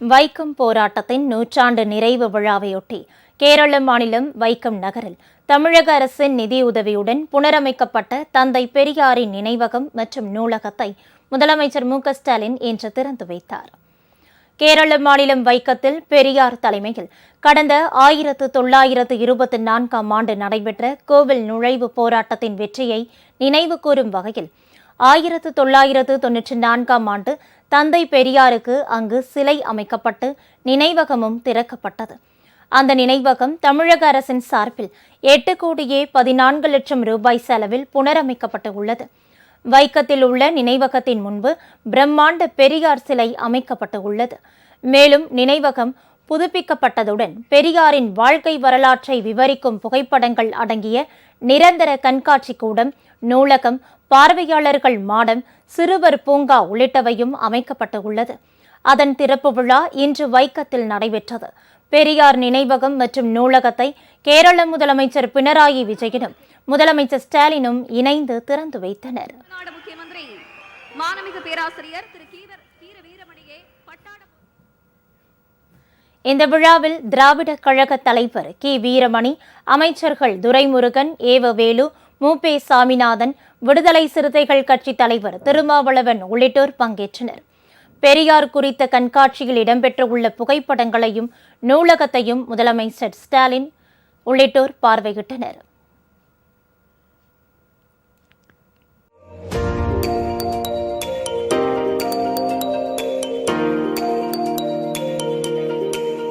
வைக்கம் போராட்டத்தின் நூற்றாண்டு நிறைவு விழாவையொட்டி கேரள மாநிலம் வைக்கம் நகரில் தமிழக அரசின் நிதியுதவியுடன் புனரமைக்கப்பட்ட தந்தை பெரியாரின் நினைவகம் மற்றும் நூலகத்தை முதலமைச்சர் மு ஸ்டாலின் இன்று திறந்து வைத்தார். கேரள மாநிலம் வைக்கத்தில் பெரியார் தலைமையில் கடந்த ஆயிரத்து தொள்ளாயிரத்து இருபத்தி நான்காம் ஆண்டு நடைபெற்ற கோவில் நுழைவு போராட்டத்தின் வெற்றியை நினைவு கூறும் வகையில் ஆயிரத்து தொள்ளாயிரத்து தொன்னூற்றி நான்காம் ஆண்டு தந்தை பெரியாருக்கு அங்கு சிலை அமைக்கப்பட்டு நினைவகமும் திறக்கப்பட்டது. அந்த நினைவகம் தமிழக அரசின் சார்பில் எட்டு கோடியே பதினான்கு லட்சம் ரூபாய் செலவில் புனரமைக்கப்பட்டு உள்ளது. வைக்கத்தில் உள்ள நினைவகத்தின் முன்பு பிரம்மாண்ட பெரியார் சிலை அமைக்கப்பட்டு உள்ளது. மேலும் நினைவகம் புதுப்பிக்கப்பட்டதுடன் பெரியாரின் வாழ்க்கை வரலாற்றை விவரிக்கும் புகைப்படங்கள் அடங்கிய நிரந்தர கண்காட்சி கூடம் நூலகம் பார்வையாளர்கள் மாடம் சிறுவர் பூங்கா உள்ளிட்டவையும் அமைக்கப்பட்டு உள்ளது அதன் திறப்பு விழா இன்று வைக்கத்தில் நடைபெற்றது. பெரியார் நினைவகம் மற்றும் நூலகத்தை கேரள முதலமைச்சர் பினராயி விஜயனும் முதலமைச்சர் ஸ்டாலினும் இணைந்து திறந்து வைத்தனர். தமிழ்நாடு பேராசிரியர் திரு கீர வீரமணியே பட்டாட இந்த விழாவில் திராவிட கழக தலைவர் கி. வீரமணி அமைச்சர்கள் துரைமுருகன் ஏவவேலு மூபே சாமிநாதன் விடுதலை சிறுத்தைகள் கட்சி தலைவர் திருமாவளவன் உள்ளிட்டோர் பங்கேற்றனர். பெரியார் குறித்த கண்காட்சியில் இடம்பெற்றுள்ள புகைப்படங்களையும் நூலகத்தையும் முதலமைச்சர் ஸ்டாலின் உள்ளிட்டோர் பார்வையிட்டனர்.